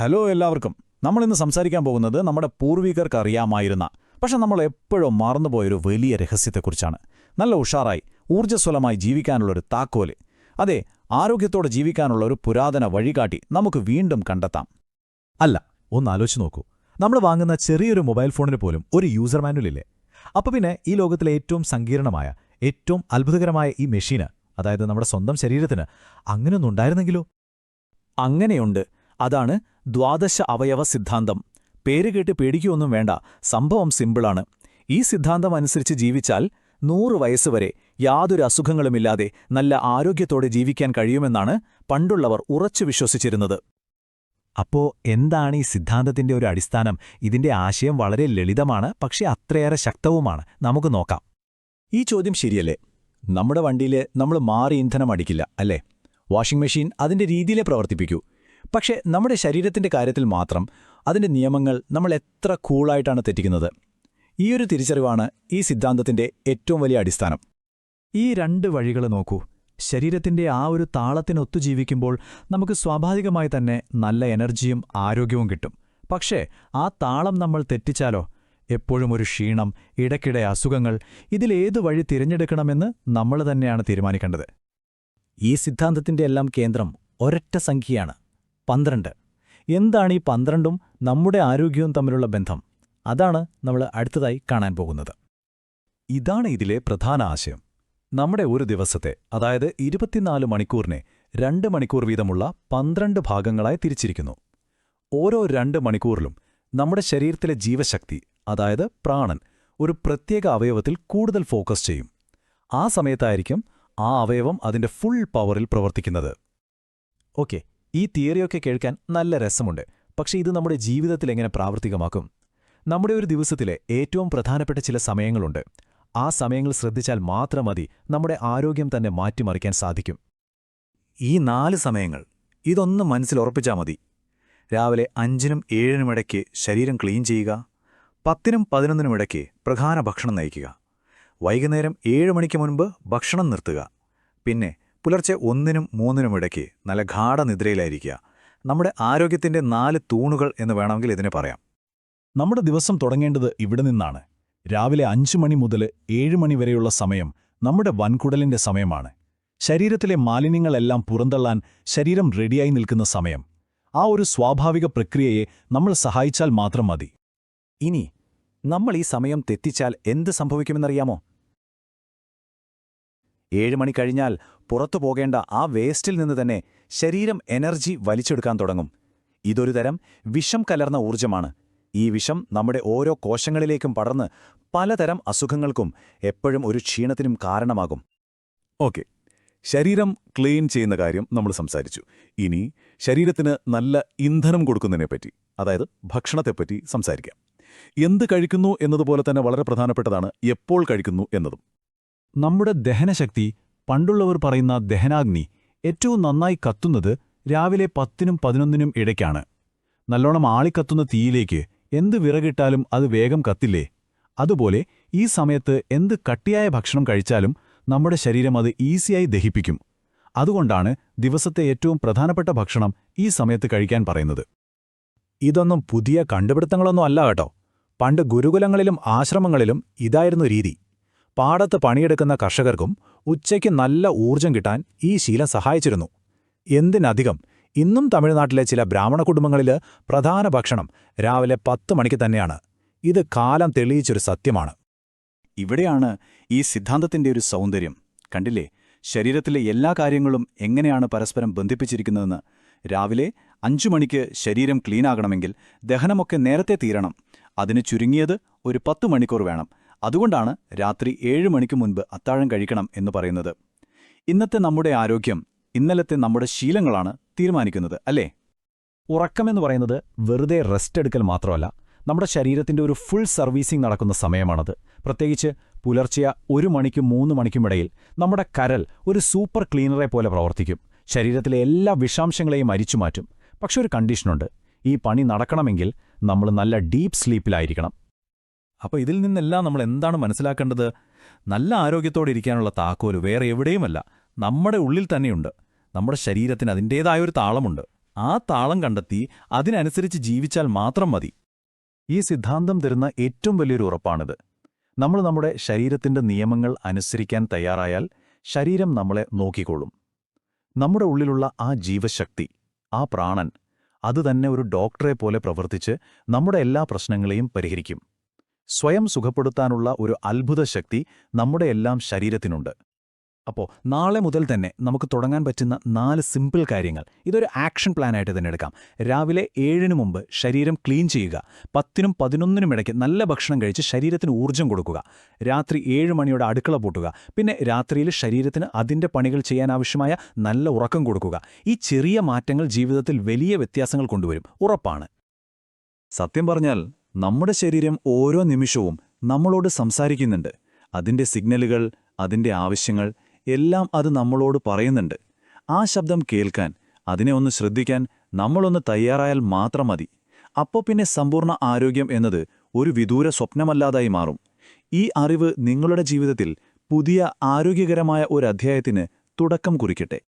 Hello എല്ലാവർക്കും. നമ്മൾ ഇന്ന് സംസാരിക്കാൻ പോകുന്നത് നമ്മുടെ പൂർവികർക്ക് അറിയാമായിരുന്ന പക്ഷെ നമ്മൾ എപ്പോഴോ മറന്നുപോയൊരു വലിയ രഹസ്യത്തെക്കുറിച്ചാണ്. നല്ല ഉഷാറായി ഊർജസ്വലമായി ജീവിക്കാനുള്ളൊരു താക്കോൽ. അതെ ആരോഗ്യത്തോടെ ജീവിക്കാനുള്ള ഒരു പുരാതന വഴികാട്ടി നമുക്ക് വീണ്ടും കണ്ടെത്താം. അല്ല ഒന്ന് ആലോചിച്ച് നോക്കൂ. നമ്മൾ വാങ്ങുന്ന ചെറിയൊരു മൊബൈൽ ഫോണിന് പോലും ഒരു യൂസർ മാനുവൽ ഇല്ലേ? അപ്പൊ പിന്നെ ഈ ലോകത്തിലെ ഏറ്റവും സങ്കീർണമായ ഏറ്റവും അത്ഭുതകരമായ ഈ മെഷീന് അതായത് നമ്മുടെ സ്വന്തം ശരീരത്തിന് അങ്ങനെയൊന്നുണ്ടായിരുന്നെങ്കിലോ? അങ്ങനെയുണ്ട്. അതാണ് ദ്വാദശ അവയവ സിദ്ധാന്തം. പേര് കേട്ട് പേടിക്കുകയൊന്നും വേണ്ട സംഭവം സിമ്പിളാണ്. ഈ സിദ്ധാന്തം അനുസരിച്ച് ജീവിച്ചാൽ നൂറ് വയസ്സുവരെ യാതൊരു അസുഖങ്ങളുമില്ലാതെ നല്ല ആരോഗ്യത്തോടെ ജീവിക്കാൻ കഴിയുമെന്നാണ് പണ്ടുള്ളവർ ഉറച്ചു വിശ്വസിച്ചിരുന്നത്. അപ്പോ എന്താണ് ഈ സിദ്ധാന്തത്തിന്റെ ഒരു അടിസ്ഥാനം? ഇതിന്റെ ആശയം വളരെ ലളിതമാണ് പക്ഷേ അത്രയേറെ ശക്തവുമാണ്. നമുക്ക് നോക്കാം. ഈ ചോദ്യം ശരിയല്ലേ? നമ്മുടെ വണ്ടിയിൽ നമ്മൾ മാറി ഇന്ധനം അടിക്കില്ല അല്ലേ? വാഷിംഗ് മെഷീൻ അതിന്റെ രീതിയിലേ പ്രവർത്തിപ്പിക്കൂ. പക്ഷേ നമ്മുടെ ശരീരത്തിന്റെ കാര്യത്തിൽ മാത്രം അതിന്റെ നിയമങ്ങൾ നമ്മൾ എത്ര കൂളായിട്ടാണ് തെറ്റിക്കുന്നത്. ഈയൊരു തിരിച്ചറിവാണ് ഈ സിദ്ധാന്തത്തിന്റെ ഏറ്റവും വലിയ അടിസ്ഥാനം. ഈ രണ്ട് വഴികൾ നോക്കൂ. ശരീരത്തിന്റെ ആ ഒരു താളത്തിനൊത്തു ജീവിക്കുമ്പോൾ നമുക്ക് സ്വാഭാവികമായി തന്നെ നല്ല എനർജിയും ആരോഗ്യവും കിട്ടും. പക്ഷേ ആ താളം നമ്മൾ തെറ്റിച്ചാലോ? എപ്പോഴും ഒരു ക്ഷീണം ഇടയ്ക്കിടെ അസുഖങ്ങൾ ഇതിലേതു വഴി തിരഞ്ഞെടുക്കണമെന്ന് നമ്മൾ തന്നെയാണ് തീരുമാനിക്കേണ്ടത്. ഈ സിദ്ധാന്തത്തിന്റെ എല്ലാം കേന്ദ്രം ഒരൊറ്റ സംഖ്യയാണ്. പന്ത്രണ്ട്. എന്താണ് ഈ പന്ത്രണ്ടും നമ്മുടെ ആരോഗ്യവും തമ്മിലുള്ള ബന്ധം? അതാണ് നമ്മൾ അടുത്തതായി കാണാൻ പോകുന്നത്. ഇതാണ് ഇതിലെ പ്രധാന ആശയം. നമ്മുടെ ഒരു ദിവസത്തെ അതായത് ഇരുപത്തിനാല് മണിക്കൂറിനെ രണ്ട് മണിക്കൂർ വീതമുള്ള പന്ത്രണ്ട് ഭാഗങ്ങളായി തിരിച്ചിരിക്കുന്നു. ഓരോ രണ്ട് മണിക്കൂറിലും നമ്മുടെ ശരീരത്തിലെ ജീവശക്തി അതായത് പ്രാണൻ ഒരു പ്രത്യേക അവയവത്തിൽ കൂടുതൽ ഫോക്കസ് ചെയ്യും. ആ സമയത്തായിരിക്കും ആ അവയവം അതിന്റെ ഫുൾ പവറിൽ പ്രവർത്തിക്കുന്നത്. ഓക്കെ ഈ തിയറിയൊക്കെ കേൾക്കാൻ നല്ല രസമുണ്ട്. പക്ഷെ ഇത് നമ്മുടെ ജീവിതത്തിൽ എങ്ങനെ പ്രാവർത്തികമാക്കും? നമ്മുടെ ഒരു ദിവസത്തിലെ ഏറ്റവും പ്രധാനപ്പെട്ട ചില സമയങ്ങളുണ്ട്. ആ സമയങ്ങൾ ശ്രദ്ധിച്ചാൽ മാത്രം മതി നമ്മുടെ ആരോഗ്യം തന്നെ മാറ്റിമറിക്കാൻ സാധിക്കും. ഈ നാല് സമയങ്ങൾ ഇതൊന്ന് മനസ്സിൽ ഉറപ്പിച്ചാൽ മതി. രാവിലെ അഞ്ചിനും ഏഴിനുമിടയ്ക്ക് ശരീരം ക്ലീൻ ചെയ്യുക പത്തിനും പതിനൊന്നിനുമിടയ്ക്ക് പ്രധാന ഭക്ഷണം നയിക്കുക വൈകുന്നേരം ഏഴ് മണിക്ക് മുൻപ് ഭക്ഷണം നിർത്തുക പിന്നെ പുലർച്ചെ ഒന്നിനും മൂന്നിനും ഇടയ്ക്ക് നല്ല ഗാഠനിദ്രയിലായിരിക്കുക നമ്മുടെ ആരോഗ്യത്തിന്റെ നാല് തൂണുകൾ എന്ന് വേണമെങ്കിൽ ഇതിനെ പറയാം. നമ്മുടെ ദിവസം തുടങ്ങേണ്ടത് ഇവിടെ നിന്നാണ്. രാവിലെ അഞ്ചു മണി മുതൽ ഏഴ് മണി വരെയുള്ള സമയം നമ്മുടെ വൻകുടലിന്റെ സമയമാണ്. ശരീരത്തിലെ മാലിന്യങ്ങളെല്ലാം പുറന്തള്ളാൻ ശരീരം റെഡിയായി നിൽക്കുന്ന സമയം. ആ ഒരു സ്വാഭാവിക പ്രക്രിയയെ നമ്മൾ സഹായിച്ചാൽ മാത്രം മതി. ഇനി നമ്മൾ ഈ സമയം തെറ്റിച്ചാൽ എന്ത് സംഭവിക്കുമെന്നറിയാമോ? ഏഴ് മണി കഴിഞ്ഞാൽ പുറത്തു പോകേണ്ട ആ വേസ്റ്റിൽ നിന്ന് തന്നെ ശരീരം എനർജി വലിച്ചെടുക്കാൻ തുടങ്ങും. ഇതൊരു തരം വിഷം കലർന്ന ഊർജമാണ്. ഈ വിഷം നമ്മുടെ ഓരോ കോശങ്ങളിലേക്കും പടർന്ന് പലതരം അസുഖങ്ങൾക്കും എപ്പോഴും ഒരു ക്ഷീണത്തിനും കാരണമാകും. ഓക്കെ. ശരീരം ക്ലീൻ ചെയ്യുന്ന കാര്യം നമ്മൾ സംസാരിച്ചു. ഇനി ശരീരത്തിന് നല്ല ഇന്ധനം കൊടുക്കുന്നതിനെപ്പറ്റി അതായത് ഭക്ഷണത്തെപ്പറ്റി സംസാരിക്കാം. എന്ത് കഴിക്കുന്നു എന്നതുപോലെ തന്നെ വളരെ പ്രധാനപ്പെട്ടതാണ് എപ്പോൾ കഴിക്കുന്നു എന്നതും. നമ്മുടെ ദഹനശക്തി പണ്ടുള്ളവർ പറയുന്ന ദഹനാഗ്നി ഏറ്റവും നന്നായി കത്തുന്നത് രാവിലെ പത്തിനും പതിനൊന്നിനും ഇടയ്ക്കാണ്. നല്ലോണം ആളിക്കത്തുന്ന തീയിലേക്ക് എന്ത് വിറകിട്ടാലും അത് വേഗം കത്തില്ലേ? അതുപോലെ ഈ സമയത്ത് എന്ത് കട്ടിയായ ഭക്ഷണം കഴിച്ചാലും നമ്മുടെ ശരീരം അത് ഈസിയായി ദഹിപ്പിക്കും. അതുകൊണ്ടാണ് ദിവസത്തെ ഏറ്റവും പ്രധാനപ്പെട്ട ഭക്ഷണം ഈ സമയത്ത് കഴിക്കാൻ പറയുന്നത്. ഇതൊന്നും പുതിയ കണ്ടുപിടുത്തങ്ങളൊന്നും അല്ല കേട്ടോ. പണ്ട് ഗുരുകുലങ്ങളിലും ആശ്രമങ്ങളിലും ഇതായിരുന്നു രീതി. പാടത്ത് പണിയെടുക്കുന്ന കർഷകർക്കും ഉച്ചയ്ക്ക് നല്ല ഊർജം കിട്ടാൻ ഈ ശീലം സഹായിച്ചിരുന്നു. എന്തിനധികം? ഇന്നും തമിഴ്നാട്ടിലെ ചില ബ്രാഹ്മണ കുടുംബങ്ങളിൽ പ്രധാന ഭക്ഷണം രാവിലെ പത്ത് മണിക്ക് തന്നെയാണ്. ഇത് കാലം തെളിയിച്ചൊരു സത്യമാണ്. ഇവിടെയാണ് ഈ സിദ്ധാന്തത്തിന്റെ ഒരു സൗന്ദര്യം. കണ്ടില്ലേ? ശരീരത്തിലെ എല്ലാ കാര്യങ്ങളും എങ്ങനെയാണ് പരസ്പരം ബന്ധിപ്പിച്ചിരിക്കുന്നതെന്ന്. രാവിലെ അഞ്ചു മണിക്ക് ശരീരം ക്ലീനാകണമെങ്കിൽ ദഹനമൊക്കെ നേരത്തെ തീരണം. അതിന് ചുരുങ്ങിയത് ഒരു പത്തു മണിക്കൂർ വേണം. അതുകൊണ്ടാണ് രാത്രി ഏഴ് മണിക്ക് മുൻപ് അത്താഴം കഴിക്കണം എന്ന് പറയുന്നത്. ഇന്നത്തെ നമ്മുടെ ആരോഗ്യം ഇന്നലത്തെ നമ്മുടെ ശീലങ്ങളാണ് തീരുമാനിക്കുന്നത് അല്ലേ? ഉറക്കമെന്ന് പറയുന്നത് വെറുതെ റെസ്റ്റ് എടുക്കൽ മാത്രമല്ല നമ്മുടെ ശരീരത്തിന്റെ ഒരു ഫുൾ സർവീസിംഗ് നടക്കുന്ന സമയമാണത്. പ്രത്യേകിച്ച് പുലർച്ചെ ഒരു മണിക്കും മൂന്ന് മണിക്കുമിടയിൽ നമ്മുടെ കരൽ ഒരു സൂപ്പർ ക്ലീനറെ പോലെ പ്രവർത്തിക്കും. ശരീരത്തിലെ എല്ലാ വിഷാംശങ്ങളെയും അരിച്ചുമാറ്റും പക്ഷെ ഒരു കണ്ടീഷനുണ്ട് ഈ പണി നടക്കണമെങ്കിൽ നമ്മൾ നല്ല ഡീപ്പ് സ്ലീപ്പിലായിരിക്കണം അപ്പോൾ ഇതിൽ നിന്നെല്ലാം നമ്മൾ എന്താണ് മനസ്സിലാക്കേണ്ടത്? നല്ല ആരോഗ്യത്തോടെ ഇരിക്കാനുള്ള താക്കോൽ വേറെ എവിടെയുമല്ല. നമ്മുടെ ഉള്ളിൽ തന്നെയുണ്ട്. നമ്മുടെ ശരീരത്തിന് അതിന്റേതായ ഒരു താളമുണ്ട്. ആ താളം കണ്ടെത്തി അതിനനുസരിച്ച് ജീവിച്ചാൽ മാത്രം മതി. ഈ സിദ്ധാന്തം തരുന്ന ഏറ്റവും വലിയൊരു ഉറപ്പാണിത്. നമ്മൾ നമ്മുടെ ശരീരത്തിന്റെ നിയമങ്ങൾ അനുസരിക്കാൻ തയ്യാറായാൽ ശരീരം നമ്മളെ നോക്കിക്കൊള്ളും. നമ്മുടെ ഉള്ളിലുള്ള ആ ജീവശക്തി ആ പ്രാണൻ അതുതന്നെ ഒരു ഡോക്ടറെ പോലെ പ്രവർത്തിച്ച് നമ്മുടെ എല്ലാ പ്രശ്നങ്ങളെയും പരിഹരിക്കും. സ്വയം സുഖപ്പെടുത്താനുള്ള ഒരു അത്ഭുത ശക്തി നമ്മുടെ എല്ലാം ശരീരത്തിനുണ്ട്. അപ്പോൾ നാളെ മുതൽ തന്നെ നമുക്ക് തുടങ്ങാൻ പറ്റുന്ന നാല് സിമ്പിൾ കാര്യങ്ങൾ. ഇതൊരു ആക്ഷൻ പ്ലാനായിട്ട് തന്നെ എടുക്കാം. രാവിലെ ഏഴിന് മുമ്പ് ശരീരം ക്ലീൻ ചെയ്യുക. പത്തിനും പതിനൊന്നിനും ഇടയ്ക്ക് നല്ല ഭക്ഷണം കഴിച്ച് ശരീരത്തിന് ഊർജം കൊടുക്കുക. രാത്രി ഏഴ് മണിയോടെ അടുക്കള പൂട്ടുക. പിന്നെ രാത്രിയിൽ ശരീരത്തിന് അതിന്റെ പണികൾ ചെയ്യാനാവശ്യമായ നല്ല ഉറക്കം കൊടുക്കുക. ഈ ചെറിയ മാറ്റങ്ങൾ ജീവിതത്തിൽ വലിയ വ്യത്യാസങ്ങൾ കൊണ്ടുവരും. ഉറപ്പാണ്. സത്യം പറഞ്ഞാൽ നമ്മുടെ ശരീരം ഓരോ നിമിഷവും നമ്മളോട് സംസാരിക്കുന്നുണ്ട്. അതിന്റെ സിഗ്നലുകൾ അതിന്റെ ആവശ്യങ്ങൾ എല്ലാം അത് നമ്മളോട് പറയുന്നുണ്ട്. ആ ശബ്ദം കേൾക്കാൻ അതിനെ ഒന്ന് ശ്രദ്ധിക്കാൻ നമ്മളൊന്ന് തയ്യാറായാൽ മാത്രം മതി. അപ്പോൾ പിന്നെ സമ്പൂർണ ആരോഗ്യം എന്നത് ഒരു വിദൂര സ്വപ്നമല്ലാതായി മാറും. ഈ അറിവ് നിങ്ങളുടെ ജീവിതത്തിൽ പുതിയ ആരോഗ്യകരമായ ഒരു അധ്യായത്തിന് തുടക്കം കുറിക്കട്ടെ.